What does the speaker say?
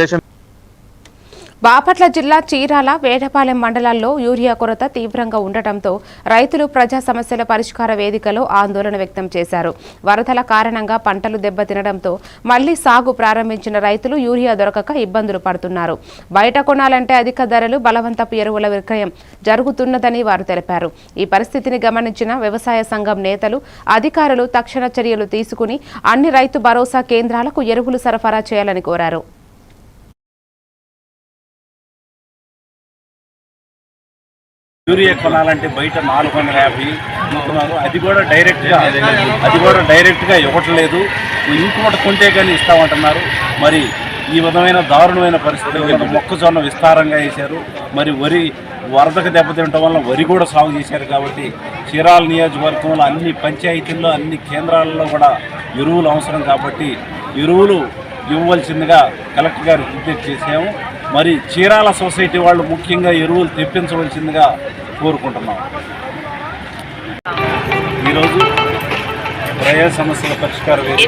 దేశం బాపట్ల జిల్లా చీరాల వేటపాలెం మండలాల్లో యూరియా కొరత తీవ్రంగా ఉండటంతో రైతులు ప్రజా సమస్యల పరిష్కార వేదికలో ఆందోళన వ్యక్తం చేశారు. వరదల కారణంగా పంటలు దెబ్బతినడంతో మళ్ళీ సాగు ప్రారంభించిన రైతులు యూరియా దొరకక ఇబ్బందులు పడుతున్నారు. బయట కొనాలంటే అధిక ధరలు బలవంతపు ఎరువుల విక్రయం జరుగుతున్నదని వారు తెలిపారు. ఈ పరిస్థితిని గమనించిన వ్యవసాయ సంఘం నేతలు అధికారులు తక్షణ చర్యలు తీసుకుని అన్ని రైతు భరోసా కేంద్రాలకు ఎరువులు సరఫరా చేయాలని కోరారు. యూరియా కొనాలంటే బయట నాలుగు వందల యాభై ఉంటున్నారు అది కూడా డైరెక్ట్గా అది కూడా డైరెక్ట్గా ఇవ్వట్లేదు. ఇంకోటి కొంటే కానీ ఇస్తామంటున్నారు. మరి ఈ విధమైన దారుణమైన పరిస్థితులు మొక్కజొన్న విస్తారంగా వేశారు. మరి వరి వరదకు దెబ్బతింటం వల్ల వరి కూడా సాగు చేశారు కాబట్టి చీరాల నియోజకవర్గంలో అన్ని పంచాయతీల్లో అన్ని కేంద్రాల్లో కూడా ఎరువులు అవసరం కాబట్టి ఎరువులు ఇవ్వవలసిందిగా కలెక్టర్ గారు విజ్ఞప్తి చేశాము. మరి చీరాల సొసైటీ వాళ్ళు ముఖ్యంగా ఎరువులు తెప్పించవలసిందిగా కోరుకుంటున్నాం. ఈరోజు ప్రజా సమస్యల పరిష్కార వేదిక